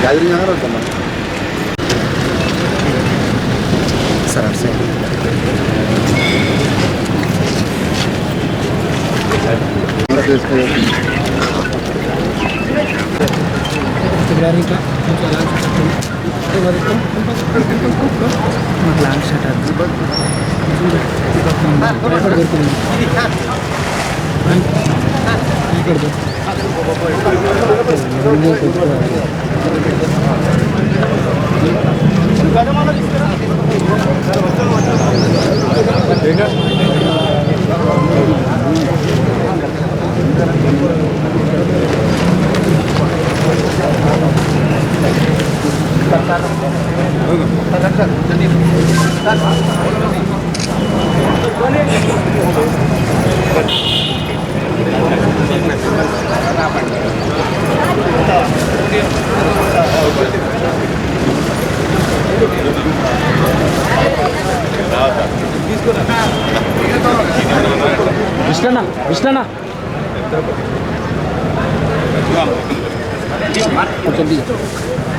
Gathering ఆగారు వద్దామా సరే సరే లాంగ్ షాట్ విష్ణన్న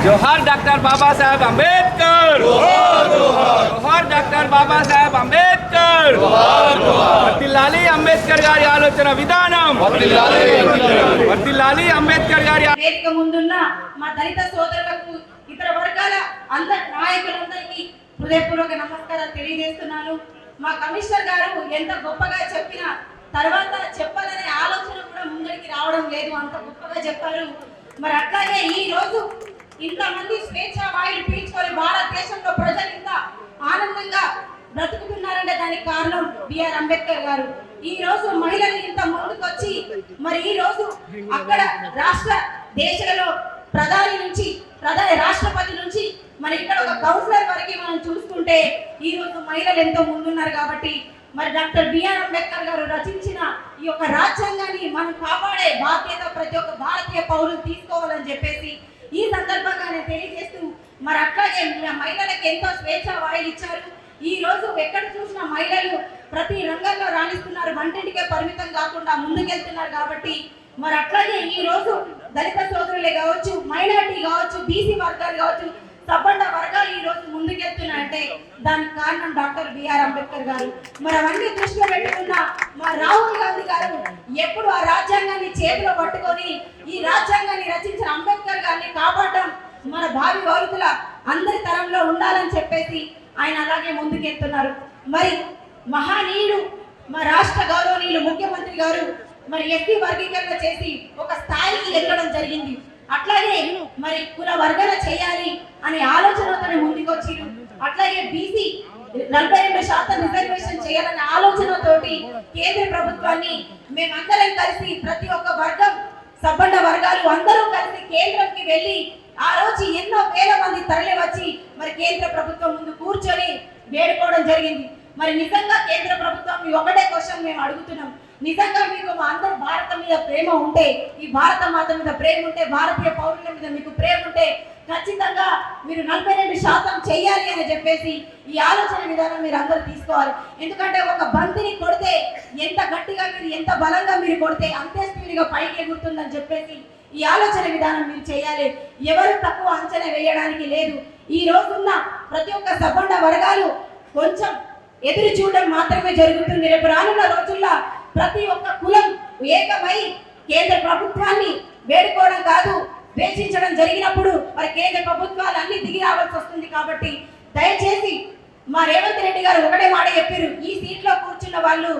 जोहार डॉक्टर बाबा साहेब अंबेडकर जोहार डॉक्टर बाबा साहेब अंबेडकर వర్ధిల్లాలి అంబేద్కర్ గారి ఆలోచన విధానం వర్ధిల్లాలి అంబేద్కర్ గారి వేదిక ముందున్న మా దళిత సోదరులకు ఇతర వర్గాల అందరి నాయకులందరికీ హృదయపూర్వక నమస్కారాలు తెలియజేస్తున్నాను మా కమిషనర్ గారు ఎంత గొప్పగా చెప్పిన తర్వాత చెప్పాలనే ఆలోచన కూడా ముందరికి రావడం లేదు అంత గొప్పగా చెప్పారు మరి అట్లాగే ఈ రోజు ఇంతమంది స్వేచ్ఛ వాయులు పీల్చుకొని భారతదేశంలో ప్రజలు ఇంత ఆనందంగా బ్రతుకుతున్నారంటే దానికి కారణం బిఆర్ అంబేద్కర్ గారు. ఈ రోజు మహిళలు ఇంత ముందుకొచ్చి మరి ఈ రోజు అక్కడ రాష్ట్ర దేశంలో ప్రధాని నుంచి ప్రధాని రాష్ట్రపతి నుంచి మరి ఇక్కడ ఒక కౌన్సిలర్ వరకు మనం చూసుకుంటే ఈ రోజు మహిళలు ఎంతో ముందున్నారు కాబట్టి మరి డాక్టర్ బిఆర్ అంబేద్కర్ గారు రచించిన ఈ యొక్క రాజ్యాంగాన్ని మనం కాపాడే బాధ్యత ప్రతి ఒక్క భారతీయ పౌరులు తీసుకోవాలని చెప్పేసి ఈ సందర్భంగా నేను తెలియజేస్తూ మరి అట్లాగే మహిళలకు ఎంతో స్వేచ్ఛ వాయిలు ఇచ్చారు. ఈ రోజు ఎక్కడ చూసినా మహిళలు ప్రతి రంగంలో రాణిస్తున్నారు. వంటింటికే పరిమితం కాకుండా ముందుకెళ్తున్నారు కాబట్టి మరి అట్లాగే ఈ రోజు దళిత సోదరులే కావచ్చు మైనార్టీ కావచ్చు బీసీ వర్గాలు కావచ్చు సబ్బండ వర్గాలు ఈ రోజు ముందుకెళ్తున్నాయంటే దానికి కారణం డాక్టర్ బిఆర్ అంబేద్కర్ గారు. మరి అవన్నీ దృష్టిలో పెట్టుకున్న మా రాహుల్ గాంధీ గారు ఎప్పుడు ఆ రాజ్యాంగాన్ని చేతిలో పట్టుకొని ఈ రాజ్యాంగాన్ని రచించిన అంబేద్కర్ గారిని కాపాడడం మన భావి పౌరుల అందరి తరంలో ఉండాలని చెప్పేసి ఆయన అలాగే ముందుకెళ్తున్నారు మరి మహానీయుడు మా రాష్ట్ర గౌరవనీయులు ముఖ్యమంత్రి గారు మరి ఎస్సీ వర్గీకరణ చేసి ఒక స్థాయికి ఎక్కడం జరిగింది. అట్లాగే మరి కుల వర్గన చేయాలి అనే ఆలోచనతో ముందుకొచ్చిరు. అట్లాగే బీసీ నలభై రెండు శాతం రిజర్వేషన్ చేయాలనే ఆలోచనతోటి కేంద్ర ప్రభుత్వాన్ని మేమందరం కలిసి ప్రతి ఒక్క వర్గం సబ్బండ వర్గాలు అందరూ కలిసి కేంద్రంకి వెళ్ళి ఆ రోజు ఎన్నో వేల మంది తరలి వచ్చి మరి కేంద్ర ప్రభుత్వం ముందు కూర్చొని వేడుకోవడం జరిగింది. మరి నిజంగా కేంద్ర ప్రభుత్వం ఒకటే క్వశ్చన్ మేము అడుగుతున్నాం. నిజంగా మీకు మా అందరు భారతం మీద ప్రేమ ఉంటే ఈ భారత మాత మీద ప్రేమ ఉంటే భారతీయ పౌరుల మీద మీకు ప్రేమ ఉంటే ఖచ్చితంగా మీరు నలభై రెండు శాతం చెయ్యాలి అని చెప్పేసి ఈ ఆలోచన విధానం మీరు అందరూ తీసుకోవాలి. ఎందుకంటే ఒక బంతిని కొడితే ఎంత గట్టిగా మీరు ఎంత బలంగా మీరు కొడితే అంతే స్పీడ్గా పైకి ఎగురుతుందని చెప్పేసి ఈ ఆలోచన విధానం మీరు చేయాలి ఎవరు తక్కువ అంచనా వేయడానికి లేదు. ఈ రోజున్న ప్రతి ఒక్క సబండ వర్గాలు కొంచెం ఎదురు చూడడం మాత్రమే జరుగుతుంది. రేపు రానున్న రోజుల్లో ప్రతి ఒక్క కులం ఏకమై కేంద్ర ప్రభుత్వాన్ని వేడుకోవడం కాదు ద్వేషించడం జరిగినప్పుడు మరి కేంద్ర ప్రభుత్వాలు అన్ని దిగి రావాల్సి వస్తుంది కాబట్టి దయచేసి మా రేవంత్ రెడ్డి గారు ఒకటే మాట చెప్పారు ఈ సీట్లో కూర్చున్న వాళ్ళు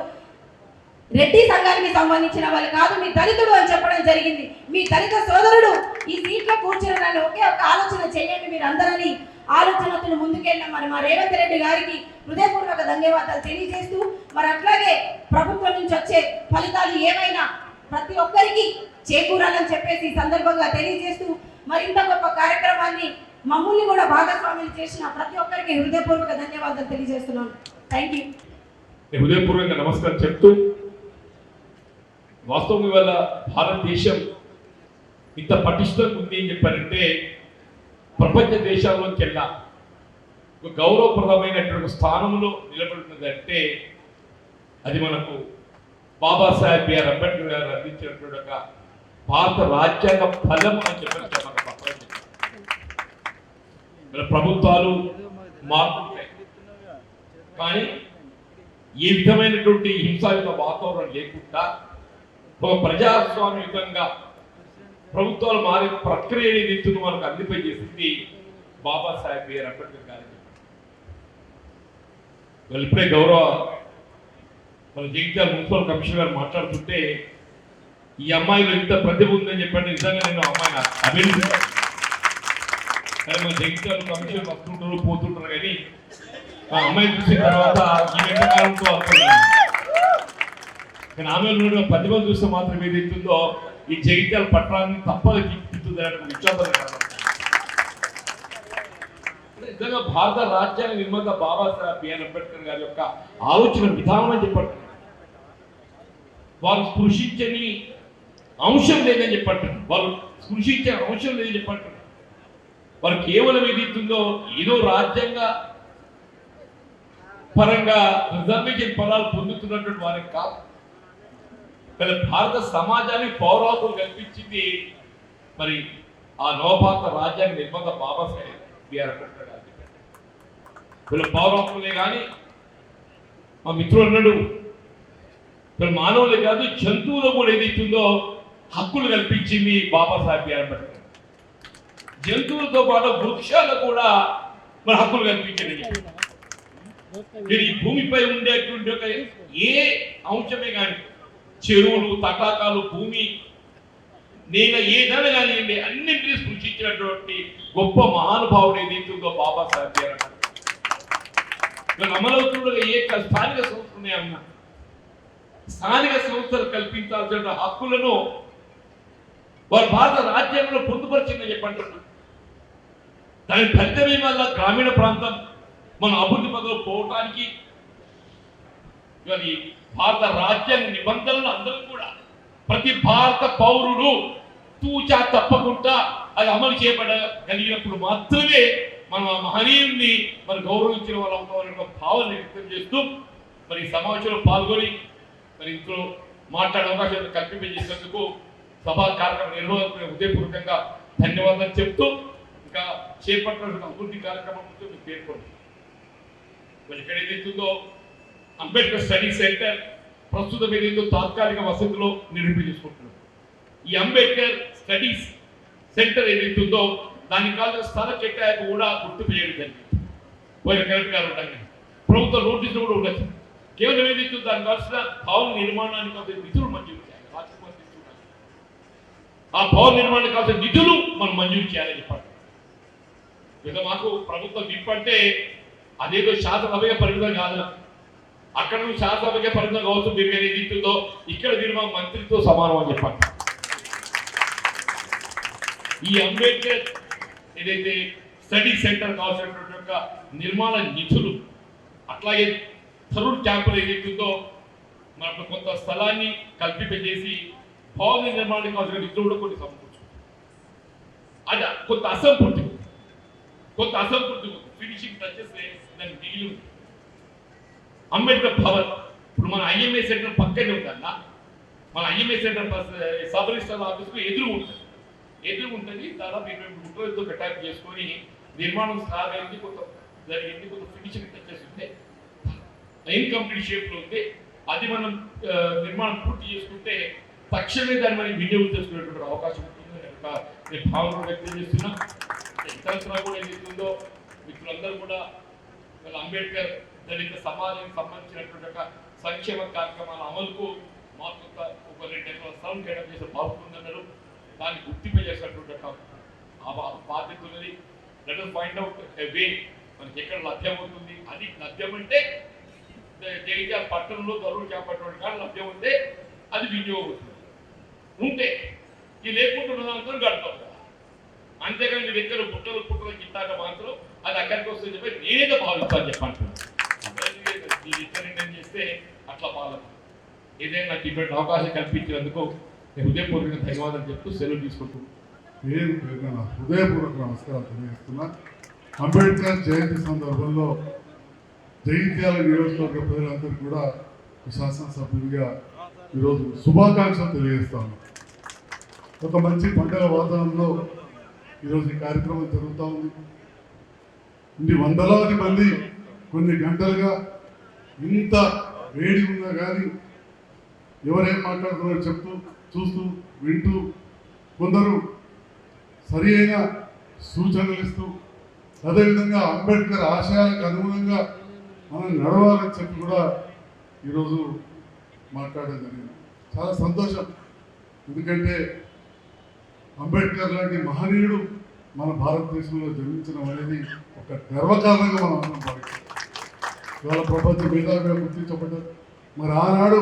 రెడ్డి సంఘానికి సంబంధించిన వాళ్ళు కాదు మీ దళితుడు అని చెప్పడం జరిగింది. మీ దళిత సోదరుడు ఈ సీట్లో కూర్చున్న ఒకే ఒక ఆలోచన చేయండి మీరు అందరని ఆలోచనతో ముందుకెళ్ళాం. మరి మా రేవంత్ రెడ్డి గారికి హృదయపూర్వక ధన్యవాదాలు తెలియజేస్తూ మరి అట్లాగే ప్రభుత్వం నుంచి వచ్చే ఫలితాలు ఏమైనా ప్రతి ఒక్కరికి చేకూరాలని చెప్పేసి ఈ సందర్భంగా తెలియజేస్తూ మరింత గొప్ప కార్యక్రమాన్ని మమ్మల్ని కూడా భాగస్వాములు చేసిన ప్రతి ఒక్కరికి హృదయపూర్వక ధన్యవాదాలు తెలియజేస్తున్నాను. థ్యాంక్ యూ హృదయపూర్వకంగా నమస్కారం చెప్తూ వాస్తవం ఇవాళ భారతదేశం ఇంత పటిష్టంగా ఉంది అని చెప్పారంటే ప్రపంచ దేశాల్లోకెల్లా ఒక గౌరవప్రదమైనటువంటి స్థానంలో నిలబడుతుంది అంటే అది మనకు బాబాసాహెబ్ బిఆర్ అంబేద్కర్ గారు అందించినటువంటి ఒక భారత రాజ్యాంగ ఫలం అని చెప్పి మనకు మన ప్రభుత్వాలు మారుతుంటాయి. కానీ ఈ విధమైనటువంటి హింసాయుత వాతావరణం లేకుండా ఒక ప్రజాస్వామ్యుతంగా ప్రభుత్వాలు మారే ప్రక్రియ ఏదైతుందో మనకు అందిపై చేసింది బాబాసాహెబ్ బిఆర్ అంబేద్కర్ గారు. వాళ్ళు ఇప్పుడే గౌరవ మన జగిత్యాల మున్సిపల్ కమిషనర్ గారు మాట్లాడుతుంటే ఈ అమ్మాయిలో ఇంత ప్రతిభ ఉందని చెప్పండి నిజంగా నేను అమ్మాయిని అభినందిస్తాను కానీ మన జగిత్యాల కమిషనర్ వస్తుంటారు పోతుంటారు కానీ ఆ అమ్మాయి చూసిన తర్వాత ఈ ఎండాకాలంతో వస్తున్నాను కానీ ఆమె ప్రతిభ చూస్తే మాత్రం ఏదైతుందో ఈ జగిత్యాల పట్టణాన్ని తప్పక తిప్పుతుంది అనే విశ్వాసం నిజంగా భారత రాజ్యాంగ నిర్మాత బాబాసాహెబ్ బిఆర్ అంబేద్కర్ గారి యొక్క ఆలోచన విధానం అని చెప్పండి. వారు స్పృశించని అంశం లేదని చెప్పంటారు వారు స్పృశించే అంశం లేదని చెప్పంటారు వారు కేవలం ఏదైతుందో ఏదో రాజ్యాంగ పరంగా రిజర్వేషన్ పదాలు పొందుతున్నటువంటి వారికి కాదు. కానీ భారత సమాజానికి పౌరత్వం కల్పించింది. మరి ఆ నవభారత రాజ్యాన్ని నిర్మాత బాబాసాహెబ్ బిఆర్ అంబేద్కర్ కానీ మా మిత్రులు అన్నాడు వీళ్ళ మానవులే కాదు జంతువులు కూడా ఏదైతుందో హక్కులు కల్పించింది బాబాసాహెబ్ బిఆర్ అంబేద్కర్ జంతువులతో పాటు వృక్షాలు కూడా మన హక్కులు కల్పించింది మీరు ఈ భూమిపై ఉండేటువంటి ఒక ఏ అంశమే కానీ చెరువులు తటాకాలు భూమి. నేను ఏదైనా కానివ్వండి అన్నింటినీ సృష్టించినటువంటి గొప్ప మహానుభావుడు ఏదైతుందో బాబాసాహెబ్ బిఆర్ అంబేద్కర్ ఇవాళ ఏ స్థానిక సంస్థలు ఉన్నాయన్నా స్థానిక సంస్థలు కల్పించాల్సిన హక్కులను వారు భారత రాజ్యాంగంలో పొందుపరిచిందని చెప్పంటున్నారు దాని ఫలితమే వల్ల గ్రామీణ ప్రాంతం మన అభివృద్ధి పదవి పోవటానికి ఇవాళ ఈ భారత రాజ్యాంగ నిబంధనలు అందరూ కూడా ప్రతి భారత పౌరుడు తూచా తప్పకుండా అది అమలు చేయబడగలిగినప్పుడు మాత్రమే మనం ఆ మహనీయుల్ని మరి గౌరవించిన వాళ్ళు ఒక భావన వ్యక్తం చేస్తూ మరి ఈ సమావేశంలో పాల్గొని మరి ఇంట్లో మాట్లాడే అవకాశం కల్పింపజేసినందుకు సభా కార్యక్రమం నిర్వహణ హృదయపూర్వకంగా ధన్యవాదాలు చెప్తూ ఇంకా చేపట్టిన అభివృద్ధి కార్యక్రమం గురించి మీకు పేర్కొంది మరి ఇక్కడ ఏదైతుందో అంబేద్కర్ స్టడీ సెంటర్ ప్రస్తుతం ఏదైతే తాత్కాలిక వసతిలో నిర్మించుకుంటున్నాం ఈ అంబేద్కర్ స్టడీస్ సెంటర్ ఏదైతుందో దానికి కావాల్సిన స్థల కేటాయింపు కూడా గుర్తింపు చేయడం జరిగింది. పోయిన కలెక్టర్ గారు ఉండగా ప్రభుత్వ నోటీసులు కూడా ఉండొచ్చు. కేవలం ఏదైతే దానికి కావాల్సిన భవన నిర్మాణానికి కావాల్సిన నిధులు మంజూరు చేయాలి. ఆ భవన నిర్మాణానికి కావాల్సిన నిధులు మనం మంజూరు చేయాలని చెప్పాలి. ఇక మాకు ప్రభుత్వం విప్పంటే అదేదో శాసనసభగా పరిమితం కాదు. అక్కడ నువ్వు శాసనసభకే పరిమితం కావచ్చు మీరు ఏది ఇస్తుందో ఇక్కడ మీరు మా మంత్రితో సమానం అని చెప్పండి ఈ అంబేద్కర్ ఏదైతే స్టడీ సెంటర్ కావాల్సినటువంటి యొక్క నిర్మాణ నిధులు అట్లాగే థరూర్ క్యాంపులు ఏదైతుందో మనకు కొంత స్థలాన్ని కల్పింపజేసి భవన నిర్మాణానికి కావాల్సిన నిధులు కూడా కొన్ని సమకూర్చు అది కొంత అసంపూర్తి కొంత అసంపూర్తి ఉంది. ఫినిషింగ్ టచెస్ దానికి మిగిలి ఉంది అంబేద్కర్ భవన్ ఇప్పుడు మన ఐఎంఏ సెంటర్ పక్కనే ఉందన్న మన ఐఎంఏ సెంటర్ సబ్ రిజిస్టర్ ఆఫీస్కు ఎదురు ఉంటుంది. ఎదురు ఉంటుంది దాదాపు ఇరవై మూడు రోజులతో కటాప్ చేసుకొని నిర్మాణం స్టార్ట్ కొంత జరిగింది కొంత ఫినిషింగ్ టచెస్ ఉంటే. ఇన్కంప్లీట్ షేప్లో ఉంటే ఉంది అది మనం నిర్మాణం పూర్తి చేసుకుంటే తక్షణమే దాన్ని మనం వినియోగం చేసుకునేటువంటి అవకాశం ఉంటుంది. నేను భావన వ్యక్తం చేస్తున్నా. ఇతరత్రా కూడా ఏదైతుందో మిత్రులందరూ కూడా వాళ్ళ అంబేద్కర్ దళిత సమాజానికి సంబంధించినటువంటి ఒక సంక్షేమ కార్యక్రమాల అమలుకు మాకు ఒక రెండు ఎకరాల స్థలం కేటాం చేసే బాధ్యత దాన్ని గుర్తింపు చేసినటువంటి ఒక బాధ్యత ఉన్నది. Let find out a way మనకి ఎక్కడ లభ్యం అవుతుంది అది లభ్యం అంటే జగిత్యాల పట్టణంలో దొరుకు చేపట్టినటువంటి కానీ లభ్యం ఉంటే అది వినియోగం అవుతుంది ఉంటే ఈ లేకుండా ఉన్నదాంతో గడతాం కదా అంతేగాని మీ దగ్గర పుట్టలు పుట్టలు గిట్టాక మాత్రం అది అక్కడికి వస్తుంది చెప్పి నేనేదో భావిస్తాను చెప్పంటున్నాను ఇద్దరు అట్లా పాలన ఏదైనా నాకు ఇటువంటి అవకాశం కల్పించినందుకు నేను హృదయపూర్వకంగా ధన్యవాదాలు చెప్తూ సెలవు తీసుకుంటున్నాను హృదయపూర్వక నమస్కారాలు తెలియజేస్తున్నా. అంబేద్కర్ జయంతి సందర్భంలో జగిత్యాల నియోజకవర్గ ప్రజలందరూ కూడా శాసనసభ్యులుగా ఈరోజు శుభాకాంక్షలు తెలియజేస్తాను ఒక మంచి పండుగ వాతావరణంలో ఈరోజు ఈ కార్యక్రమం జరుగుతూ ఉంది. ఇన్ని వందలాది మంది కొన్ని గంటలుగా ఇంత వేడి ఉన్నా కానీ ఎవరేం మాట్లాడుతున్నారో చెప్తూ చూస్తూ వింటూ కొందరు సరి అయిన సూచనలు ఇస్తూ అదేవిధంగా అంబేద్కర్ ఆశయాలకు అనుగుణంగా మనం నడవాలని చెప్పి కూడా ఈరోజు మాట్లాడడం జరిగింది. చాలా సంతోషం. ఎందుకంటే అంబేద్కర్ లాంటి మహనీయుడు మన భారతదేశంలో జన్మించడం అనేది ఒక గర్వకారణంగా మనం అందరం భావిస్తాం ఇవాళ ప్రపంచ మేధావిగా గుర్తించబడ్డారు. మరి ఆనాడు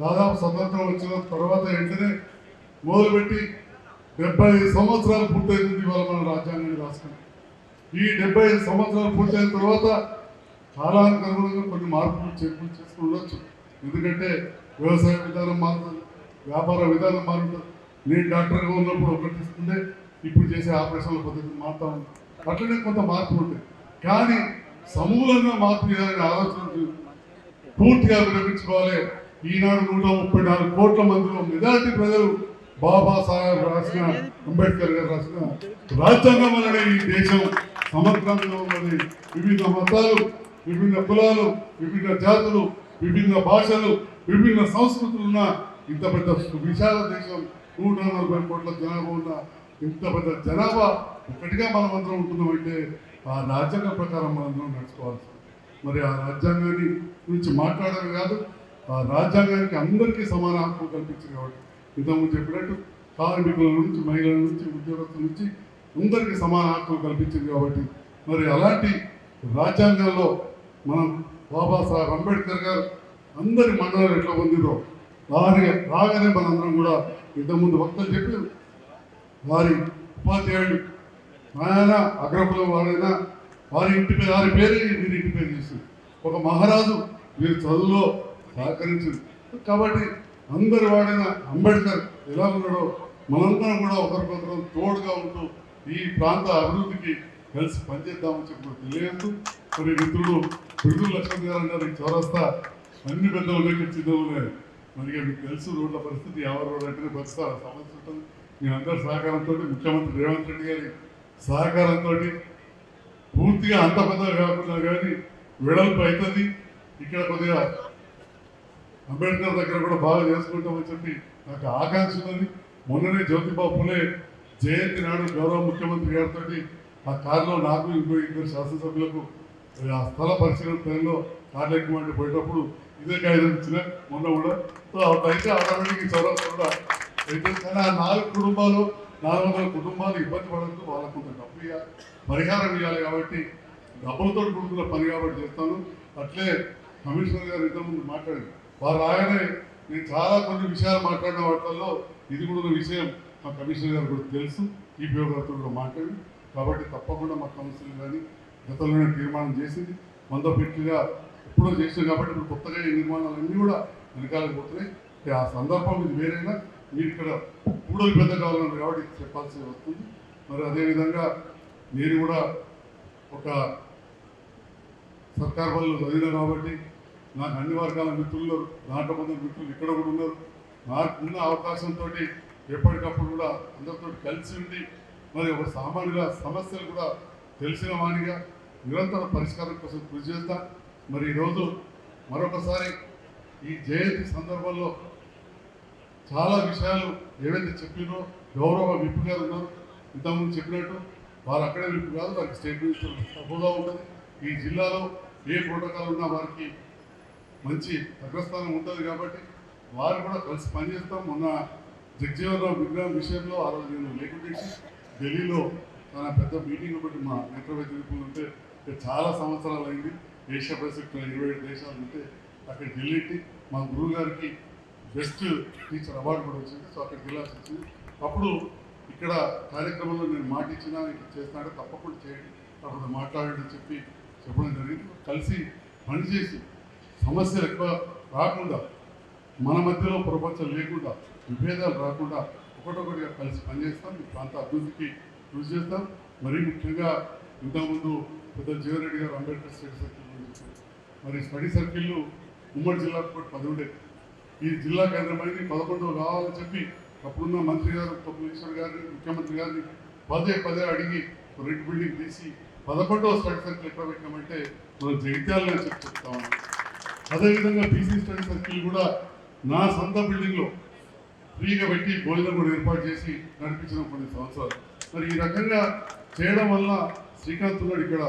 దాదాపు స్వతంత్రం వచ్చిన తర్వాత వెంటనే మొదలుపెట్టి డెబ్బై ఐదు సంవత్సరాలు పూర్తయింది ఇవాళ మన రాజ్యాంగాన్ని రాసుకున్నాం ఈ డెబ్బై ఐదు సంవత్సరాలు పూర్తయిన తర్వాత కాలానికి అనుగుణంగా కొన్ని మార్పులు చేర్పులు చేసుకుని ఉండొచ్చు. ఎందుకంటే వ్యవసాయ విధానం మారుతుంది వ్యాపార విధానం మారుతుంది. నేను డాక్టర్గా ఉన్నప్పుడు ఒకటి తీసుకుంటే ఇప్పుడు చేసే ఆపరేషన్ల పద్ధతి మారుతా ఉంది. అట్లనే కొంత మార్పులు ఉంటాయి. కానీ సమూలంగా మార్పు చేయాలనే ఆలోచన పూర్తిగా విరమించుకోవాలి. ఈనాడు నూట ముప్పై నాలుగు కోట్ల మందిలో మెజార్టీ ప్రజలు బాబాసాహెబ్ రాసిన అంబేద్కర్ గారు రాసిన రాజ్యాంగం వలన ఈ దేశం సమగ్రంగా ఉన్నది. వివిధ మతాలు విభిన్న కులాలు విభిన్న జాతులు విభిన్న భాషలు విభిన్న సంస్కృతులు ఉన్న ఇంత పెద్ద విశాల దేశం నూట నలభై కోట్ల జనాభా ఉన్న ఇంత పెద్ద జనాభా ఒకటిగా మనం అందరం ఉంటున్నామంటే ఆ రాజ్యాంగం ప్రకారం మనందరం నడుచుకోవాల్సి మరి ఆ రాజ్యాంగాన్ని గురించి మాట్లాడడం కాదు ఆ రాజ్యాంగానికి అందరికీ సమాన హక్కు కల్పించింది కాబట్టి. ఇంతకుముందు చెప్పినట్టు కార్మికుల నుంచి మహిళల నుంచి ఉద్యోగస్తుల నుంచి అందరికీ సమాన హక్కులు కల్పించింది కాబట్టి. మరి అలాంటి రాజ్యాంగంలో మనం బాబాసాహెబ్ అంబేద్కర్ గారు అందరి మండలాలు ఎట్లా పొందిందో వారి రాగానే మనందరం కూడా ఇంతకుముందు వక్తలు చెప్పి వారి ఉపాధ్యాయుడు ఆయన అగ్రకులం వాడైనా వారి ఇంటి పేరు వారి పేరు వీరి ఇంటి పేరు చేసింది ఒక మహారాజు వీరి చదువులో సహకరించింది కాబట్టి అందరి వాడైన అంబేద్కర్ ఎలా ఉన్నాడో మనందరం కూడా ఒకరికొకరం తోడుగా ఉంటూ ఈ ప్రాంత అభివృద్ధికి కలిసి పనిచేద్దామని చెప్పి తెలియదు మరి మిత్రుడు పిడుగుల లక్ష్మణ్ గారు అన్నారు ఈ చౌరస్తా అన్ని పెద్ద ఉన్నాయి చిన్న ఉన్నాయి. మరి మీకు తెలుసు రోడ్ల పరిస్థితి ఎవరు రోడ్ అంటే పరిస్థితి సమస్య ఉంటుంది. మీ అందరి సహకారంతో ముఖ్యమంత్రి రేవంత్ రెడ్డి గారి సహకారంతో పూర్తిగా అంత పెద్దగా కాకుండా కానీ వెడల్పు అవుతుంది. ఇక్కడ కొద్దిగా అంబేద్కర్ దగ్గర కూడా బాగా చేసుకుంటామని చెప్పి నాకు ఆకాంక్ష ఉన్నది. మొన్ననే జ్యోతిబా ఫులే జయంతి నాడు గౌరవ ముఖ్యమంత్రి గారితో ఆ కారులో నాకు ఇంకో ఇద్దరు శాసనసభ్యులకు ఆ స్థల పరిశీలన టైంలో కార్లు పోయేటప్పుడు ఇదే కాగితం ఇచ్చిన మొన్న కూడా. సో అట్లయితే ఆటోమేటిక్ చౌరస్తా కూడా అయితే కానీ ఆ నాలుగు కుటుంబాలు నాలుగు వందల కుటుంబాలు ఇబ్బంది పడద్దు వాళ్ళకు కొంత డబ్బు ఇవ్వాలి పరిహారం ఇవ్వాలి కాబట్టి డబ్బులతో కూడుకున్న పని కాబట్టి చేస్తాను. అట్లే కమిషనర్ గారు ఇంతకుముందు మాట్లాడారు. వారు రాగానే నేను చాలా కొన్ని విషయాలు మాట్లాడిన వాటిల్లో ఇది కూడా విషయం మా కమిషనర్ గారు కూడా తెలుసు. ఈపీఓ గారితో కూడా మాట్లాడి కాబట్టి తప్పకుండా మా కౌన్సిల్ కానీ గతంలోనే తీర్మానం చేసింది. వంద ఫిట్లుగా ఎప్పుడో చేసింది కాబట్టి ఇప్పుడు కొత్తగా ఈ నిర్మాణాలు అన్నీ కూడా వెనకాలకు పోతున్నాయి. ఆ సందర్భం ఇది వేరైనా? మీరు ఇక్కడ కూడలు పెద్ద కావాలన్నారు కాబట్టి చెప్పాల్సి వస్తుంది మరి అదేవిధంగా నేను కూడా ఒక సర్కార్ వాళ్ళు చదివిన కాబట్టి నాకు అన్ని వర్గాల మిత్రులు దాంట్లో కొంత మిత్రులు ఇక్కడ కూడా ఉన్నారు. నాకు ఉన్న అవకాశంతో ఎప్పటికప్పుడు కూడా అందరితో కలిసి ఉండి మరి ఒక సామాన్యుల సమస్యలు కూడా తెలిసిన వాణిగా నిరంతర పరిష్కారం కోసం కృషి చేస్తా. మరి ఈరోజు మరొకసారి ఈ జయంతి సందర్భంలో చాలా విషయాలు ఏవైతే చెప్పినో గౌరవ విప్పు గారు ఉన్నారు. ఇంతకుముందు చెప్పినట్టు వారు అక్కడే విప్పు కాదు వారికి స్టేట్ మినిస్టర్ హోదా ఉంటుంది ఈ జిల్లాలో ఏ ప్రోటోకాల్ ఉన్నా వారికి మంచి అగ్రస్థానం ఉంటుంది కాబట్టి వారు కూడా కలిసి పనిచేస్తాం. మొన్న జగ్జీవనరావు విగ్రహం విషయంలో ఆ రోజు నేను లేకుండా ఢిల్లీలో తన పెద్ద మీటింగ్ ఒకటి మా నేత్రవైద్య ఉంటే చాలా సంవత్సరాలు అయింది ఏషియా పసిఫిక్ ఇరవై ఏడు దేశాలు ఉంటే అక్కడ ఢిల్లీకి మా గురువు గారికి బెస్ట్ టీచర్ అవార్డు కూడా వచ్చింది. సో అక్కడికి వెళ్ళాల్సి వచ్చింది. అప్పుడు ఇక్కడ కార్యక్రమంలో నేను మాట ఇచ్చినా ఇక్కడ చేస్తున్నాడు తప్పకుండా చేయండి అప్పుడు మాట్లాడండి చెప్పి చెప్పడం జరిగింది. కలిసి పనిచేసి సమస్యలు ఎక్కువ రాకుండా మన మధ్యలో ప్రపంచం లేకుండా విభేదాలు రాకుండా ఒకటొకటిగా కలిసి పనిచేస్తాం ఈ ప్రాంత అభివృద్ధికి కృషి చేస్తాం. మరీ ముఖ్యంగా ఇంతకుముందు పెద్ద జీవరెడ్డి గారు అంబేద్కర్ స్టడీ సర్కిల్ గురించి మరి స్టడీ సర్కిల్ ఉమ్మడి జిల్లాకు కూడా పది ఉండేది ఈ జిల్లా కేంద్రమైంది. పదకొండు కావాలని చెప్పి అప్పుడున్న మంత్రి గారు కమిషనర్ గారిని ముఖ్యమంత్రి గారిని పదే పదే అడిగి రెడ్ బిల్డింగ్ తీసి పదకొండవ స్టడీ సర్కిల్ ఎక్కడ పెట్టామంటే మనం జగిత్యాలని చెప్పి చెప్తా ఉన్నాం. అదేవిధంగా బీసీ స్టడీ సర్కిల్ కూడా నా సొంత బిల్డింగ్లో ఫ్రీగా పెట్టి భోజనం కూడా ఏర్పాటు చేసి నడిపించిన కొన్ని సంవత్సరాలు. మరి ఈ రకంగా చేయడం వల్ల శ్రీకాంత్ ఉన్నాడు ఇక్కడ.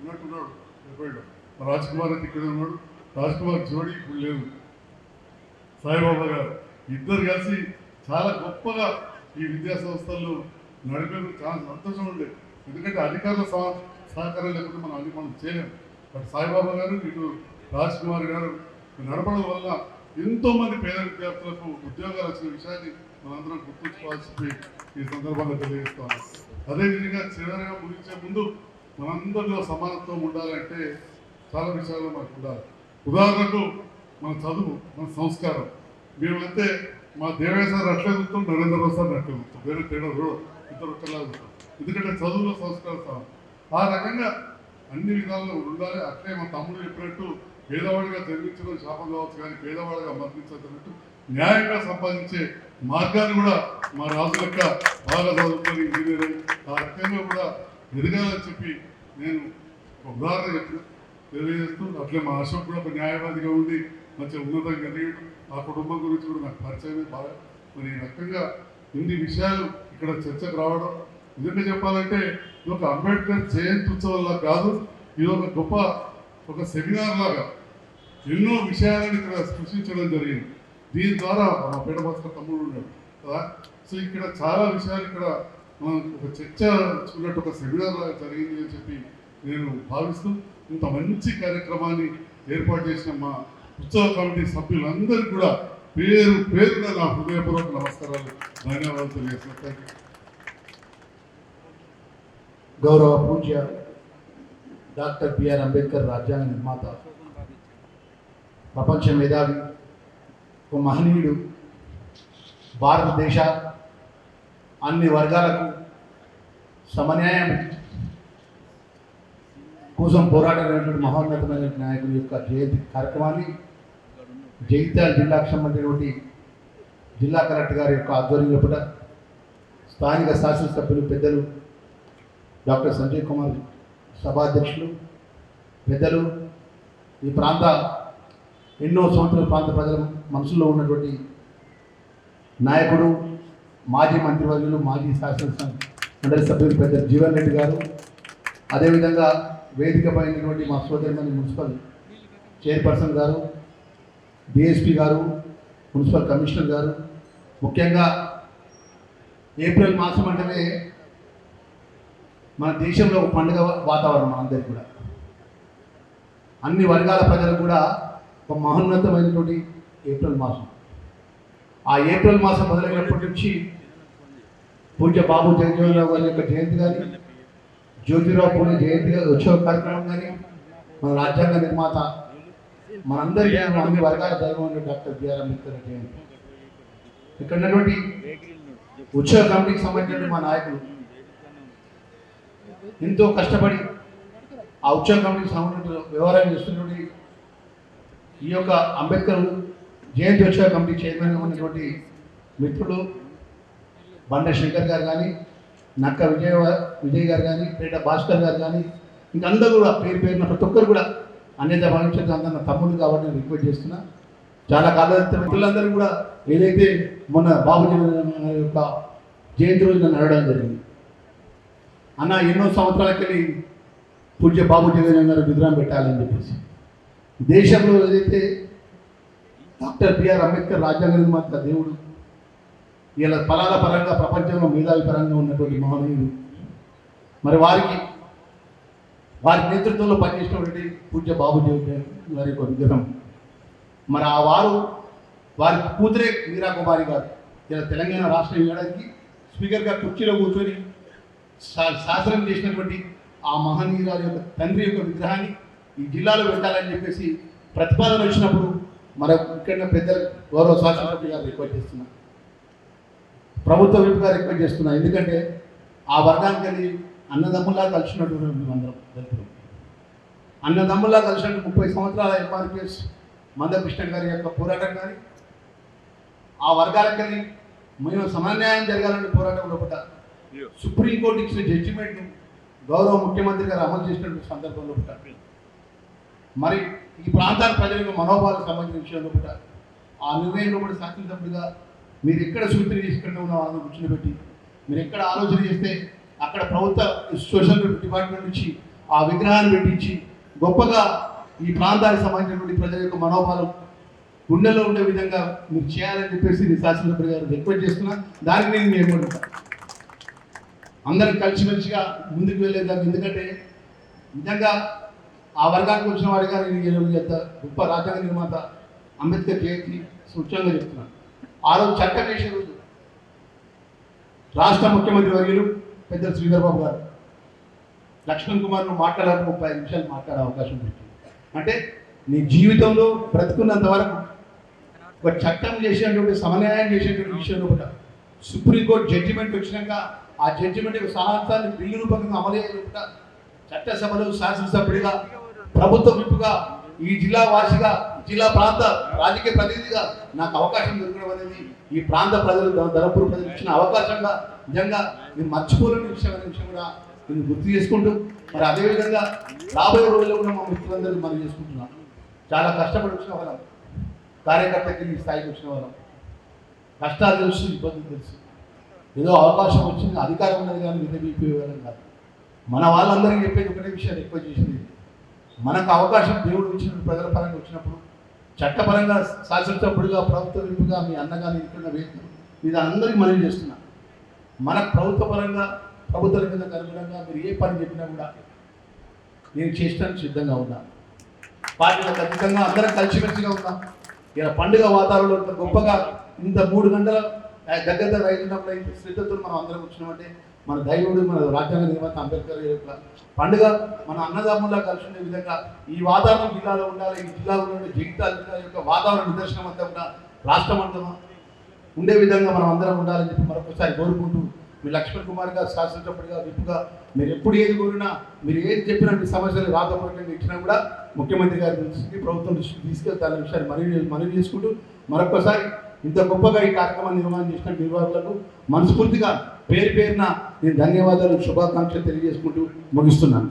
ఉన్నట్టున్నాడు. రాజ్ కుమార్ అయితే ఇక్కడ ఉన్నాడు. రాజ్ కుమార్ జోడి ఇప్పుడు లేదు సాయిబాబా గారు ఇద్దరు కలిసి చాలా గొప్పగా ఈ విద్యా సంస్థల్లో నడిపేందుకు చాలా సంతోషం ఉండేది ఎందుకంటే అధికారుల సహ- సహకారం లేకపోతే మనం అన్ని మనం చేయలేము బట్ సాయిబాబా గారు ఇటు రాజ్ కుమార్ గారు నడపడం వల్ల ఎంతోమంది పేద విద్యార్థులకు ఉద్యోగాలు వచ్చిన విషయాన్ని మనందరం గుర్తుంచుకోవాల్సి ఈ సందర్భంగా తెలియజేస్తాను అదేవిధంగా చివరిగా ముగించే ముందు మనందరిలో సమానత్వం ఉండాలంటే చాలా విషయాలు మనకు ఉండాలి. ఉదాహరణకు మన చదువు మన సంస్కారం. మేమైతే మా దేవయ్య సార్ అట్లే చూస్తాం నరేంద్ర రావు సార్ అట్లే చూస్తాం వేరే తేడా చూడం ఇద్దరు ఒకలా చూస్తాం ఎందుకంటే చదువులో సంస్కారం స్థానం ఆ రకంగా అన్ని విధాలుగా ఉండాలి. అట్లే మా తమ్ముడు చెప్పినట్టు పేదవాడిగా జన్మించడం శాపం కావచ్చు కానీ పేదవాడిగా మరణించదన్నట్టు న్యాయంగా సంపాదించే మార్గాన్ని కూడా మా రాజు యొక్క బాగా చదువుకొని ఇంజనీరింగ్ ఆ రకంగా కూడా ఎదగాలని చెప్పి నేను ఒక ఉదాహరణ చెప్పిన. తెలియజేస్తూ అట్లే మా అశోక్ కూడా ఒక న్యాయవాదిగా ఉండి మంచి ఉన్నతంగా కలిగి ఆ కుటుంబం గురించి కూడా నాకు పరిచయమే బాగా. మరి ఈ రకంగా ఇన్ని విషయాలు ఇక్కడ చర్చకు రావడం. నిజంగా చెప్పాలంటే ఇది ఒక అంబేద్కర్ జయంతి ఉత్సవంలా కాదు ఇది ఒక గొప్ప ఒక సెమినార్ లాగా ఎన్నో విషయాలను ఇక్కడ సృష్టించడం జరిగింది. దీని ద్వారా మా పేట భాస్కర్ తమ్ముడు ఉన్నాడు కదా? సో ఇక్కడ చాలా విషయాలు ఇక్కడ మనం ఒక చర్చ చూడట్టు ఒక సెమినార్ లాగా జరిగింది అని చెప్పి నేను భావిస్తూ ఇంత మంచి కార్యక్రమాన్ని ఏర్పాటు చేసిన మా ఉత్సవ కమిటీ సభ్యులందరికీ కూడా పేరు పేరున నా హృదయపూర్వక నమస్కారాలు ధన్యవాదాలు తెలియజేస్తున్నాను. గౌరవ పూజ్య డాక్టర్ బిఆర్ అంబేద్కర్ రాజ్యాంగ నిర్మాత ప్రపంచ మేధావి ఒక మహనీయుడు భారతదేశ అన్ని వర్గాలకు సమన్యాయం కోసం పోరాడినటువంటి మహోన్నతమైన నాయకుడి యొక్క జయంతి కార్యక్రమాన్ని జగిత్యాల జిల్లాకు సంబంధించినటువంటి జిల్లా కలెక్టర్ గారి యొక్క ఆధ్వర్యంలో కూడా స్థానిక శాసనసభ్యులు పెద్దలు డాక్టర్ సంజయ్ కుమార్ సభాధ్యక్షులు పెద్దలు ఈ ప్రాంత ఎన్నో సంవత్సరాల ప్రాంత ప్రజల మనసులో ఉన్నటువంటి నాయకుడు మాజీ మంత్రివర్యులు మాజీ శాసనసభ మండలి సభ్యులు పెద్ద జీవన్ రెడ్డి గారు. అదేవిధంగా వేదిక పైనటువంటి మా సోదరిమణి మున్సిపల్ చైర్పర్సన్ గారు డిఎస్పీ గారు మున్సిపల్ కమిషనర్ గారు. ముఖ్యంగా ఏప్రిల్ మాసం అంటేనే మన దేశంలో ఒక పండుగ వాతావరణం అందరికి కూడా. అన్ని వర్గాల ప్రజలకు కూడా ఒక మహోన్నతమైనటువంటి ఏప్రిల్ మాసం. ఆ ఏప్రిల్ మాసం మొదలైనప్పటి నుంచి పూజ్య బాబు జగజీవనరావు గారి యొక్క జయంతి కానీ జ్యోతిరావు పూలే జయంతి ఉత్సవ కార్యక్రమం కానీ మన రాజ్యాంగ నిర్మాత మనందరి అన్ని వర్గాల దైవం డాక్టర్ బిఆర్ అంబేద్కర్ జయంతి. ఇక్కడ ఉన్నటువంటి ఉత్సవ కమిటీకి సంబంధించిన మా నాయకులు ఎంతో కష్టపడి ఆ ఉత్సవ కమిటీకి సంబంధించిన వ్యవహారం చేస్తున్నటువంటి ఈ యొక్క అంబేద్కర్ జయంతి ఉత్సవ కమిటీ చైర్మన్గా ఉన్నటువంటి మిత్రుడు బండ శంకర్ గారు కానీ నక్క విజయ విజయ్ గారు కానీ పేట భాస్కర్ గారు కానీ ఇంకా అందరూ కూడా పేరు పేరున ప్రతి ఒక్కరు కూడా అన్యత భావించడం అందరూ నా తమ్ముడు కాబట్టి నేను రిక్వెస్ట్ చేస్తున్నా. చాలా కాలత మిత్రులందరూ కూడా ఏదైతే మొన్న బాబుజీ యొక్క జయంతి రోజు నన్ను అడగడం జరిగింది. అన్న ఎన్నో సంవత్సరాలకెళ్ళి పూజ్య బాబు జగన్ గారు విగ్రహం పెట్టాలని చెప్పేసి. దేశంలో ఏదైతే డాక్టర్ బిఆర్ అంబేద్కర్ రాజ్యాంగ నిర్మాత దేవుడు ఇలా ఫలాల పరంగా ప్రపంచంలో మేధావి పరంగా ఉన్నటువంటి మహనీయులు. మరి వారికి వారి నేతృత్వంలో పనిచేసినటువంటి పూజ్య బాబు జగన్ గారి యొక్క విగ్రహం. మరి ఆ వారు వారి కూతురే మీరా కుమారి గారు. ఇలా తెలంగాణ రాష్ట్రం ఇవ్వడానికి స్పీకర్గా కుర్చీలో కూర్చొని శా- శాసనం చేసినటువంటి ఆ మహనీయురాలు యొక్క తండ్రి యొక్క విగ్రహాన్ని ఈ జిల్లాలో పెట్టాలని చెప్పేసి ప్రతిపాదన వచ్చినప్పుడు మన ఇక్కడ పెద్ద గౌరవ శాసనసభ్యులు గారు రిక్వెస్ట్ చేస్తున్నా ప్రభుత్వ వైపుగా రిక్వెస్ట్ చేస్తున్నా. ఎందుకంటే ఆ వర్గానికి అది అన్నదమ్ముల్లా కలిసినటువంటి మేమందరం దళితులు. అన్నదమ్ముల్లా కలిసినట్టు ముప్పై సంవత్సరాల ఎంఆర్పిఎస్ మందకృష్ణ గారి యొక్క పోరాటం కానీ ఆ వర్గాలకని మేము సమన్యాయం జరగాలని పోరాటం లోపల సుప్రీంకోర్టు ఇచ్చిన జడ్జిమెంట్ను గౌరవ ముఖ్యమంత్రి గారు అమలు చేసినటువంటి సందర్భంలో పుట్ట మరి ఈ ప్రాంతాల ప్రజలకు మనోభావాలకు సంబంధించిన విషయంలో కూడా ఆ నిర్ణయంలో కూడా శాసనసభ్యుడిగా మీరు ఎక్కడ సూచన తీసుకుంటూ ఉన్న వాళ్ళని కూర్చోబెట్టి మీరు ఎక్కడ ఆలోచన చేస్తే అక్కడ ప్రభుత్వ సోషల్ డిపార్ట్మెంట్ నుంచి ఆ విగ్రహాన్ని పెట్టించి గొప్పగా ఈ ప్రాంతానికి సంబంధించినటువంటి ప్రజల యొక్క మనోభావం గుండెలో ఉండే విధంగా మీరు చేయాలని చెప్పేసి నేను శాసనసభ్యుడు గారు రిక్వెస్ట్ చేస్తున్నా. దానికి నేను మీ ఎమ్మడి అందరం కలిసిమెలిసిగా ముందుకు వెళ్ళేదాన్ని ఎందుకంటే నిజంగా ఆ వర్గానికి వచ్చిన వాడిగా నేను ఈ గొప్ప రాజ్యాంగ నిర్మాత అంబేద్కర్ జయంతి సూచనగా చెప్తున్నాను. ఆ రోజు చట్టం చేసే రోజు. రాష్ట్ర ముఖ్యమంత్రి వర్యులు పెద్ద శ్రీధర్బాబు గారు. లక్ష్మణ్ కుమార్ను మాట్లాడాలని ముప్పై నిమిషాలు మాట్లాడే అవకాశం పెట్టింది అంటే నీ జీవితంలో బ్రతుకున్నంత వరకు ఒక చట్టం చేసేటువంటి సమన్యాయం చేసేటువంటి విషయంలో కూడా సుప్రీంకోర్టు జడ్జిమెంట్ వచ్చినాక ఆ జడ్జిమెంట్ యొక్క సారాంశాన్ని బిల్లు రూపకంగా అమలు చేయకుండా చట్టసభలో శాసనసభ్యుడిగా ప్రభుత్వ విప్పుగా ఈ జిల్లా వాసిగా జిల్లా ప్రాంత రాజకీయ ప్రతినిధిగా నాకు అవకాశం దొరకడం అనేది ఈ ప్రాంత ప్రజలు ధనపూర్ ప్రజలు ఇచ్చిన అవకాశంగా నిజంగా నేను మర్చిపోలేని విషయం అనే విషయం కూడా నేను గుర్తు చేసుకుంటూ మరి అదేవిధంగా రాబోయే రోజుల్లో కూడా మా మిత్రులందరూ మనం చేసుకుంటున్నాం. చాలా కష్టపడి వచ్చిన వాళ్ళం. కార్యకర్తకి ఈ స్థాయికి వచ్చిన వాళ్ళం. కష్టాలు తెలుసు ఇబ్బందులు తెలుసు. ఏదో అవకాశం వచ్చింది అధికారం ఉన్నది కానీ విరమిపోయేవాళ్ళం కాదు మన వాళ్ళందరికీ చెప్పేది ఒకటే విషయాన్ని ఎక్కువ చేసింది. మనకు అవకాశం దేవుడు ఇచ్చినప్పుడు ప్రజల పరంగా వచ్చినప్పుడు చట్టపరంగా శాసనసభ్యుడిగా ప్రభుత్వ విప్పుగా మీ అన్నగా నిలుకున్న వేదిక ఇది అందరికీ మనవి చేస్తున్నా. మన ప్రభుత్వ పరంగా కింద అనుగుణంగా మీరు ఏ పని చెప్పినా కూడా నేను చేసడానికి సిద్ధంగా ఉన్నాను పార్టీలకు అతీతంగా అందరం కలిసిమెలిసిగా ఉన్నా. ఇలా పండుగ వాతావరణంలో ఇంత గొప్పగా ఇంత మూడు గంటల ఆ, దగ్గర దగ్గర రైతున్నప్పుడు ఇంత శ్రద్ధతో మనం అందరం వచ్చినామంటే మన దైవుడు మన రాజ్యాంగ నిర్మాత అంబేద్కర్ యొక్క పండుగ మన అన్నదమ్ములా కలిసి ఉండే విధంగా ఈ వాతావరణం జిల్లాలో ఉండాలి ఈ జిల్లాలో ఉండే జగిత్యాల జిల్లా యొక్క వాతావరణ నిదర్శనం అంతా కూడా రాష్ట్రం అంతా ఉండే విధంగా మనం అందరం ఉండాలని చెప్పి మరొకసారి కోరుకుంటూ మీ లక్ష్మణ్ కుమార్ గారు శాసనసభ్యుడిగా విప్పుగా మీరు ఎప్పుడు ఏది కోరినా మీరు ఏది చెప్పినా మీ సమస్యలు రాతపూర్వకంగా ఇచ్చినా కూడా ముఖ్యమంత్రి గారి దృష్టికి ప్రభుత్వం దృష్టికి తీసుకెళ్తారనే విషయాన్ని మనవి మనవి చేసుకుంటూ మరొకసారి ఇంత గొప్పగా ఈ కార్యక్రమాన్ని నిర్వహణ చేసిన నిర్వాహకులకు మనస్ఫూర్తిగా పేరు పేరున నేను ధన్యవాదాలు శుభాకాంక్షలు తెలియజేసుకుంటూ ముగిస్తున్నాను.